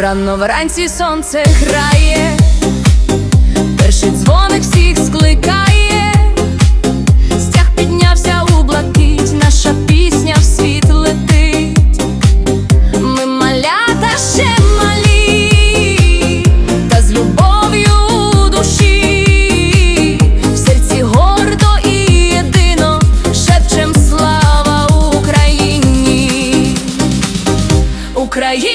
Рано вранці сонце грає, перший дзвоник всіх скликає, стяг піднявся у блакить, наша пісня в світ летить. Ми малята ще малі, та з любов'ю у душі, в серці гордо і єдино шепчем слава Україні. Україно,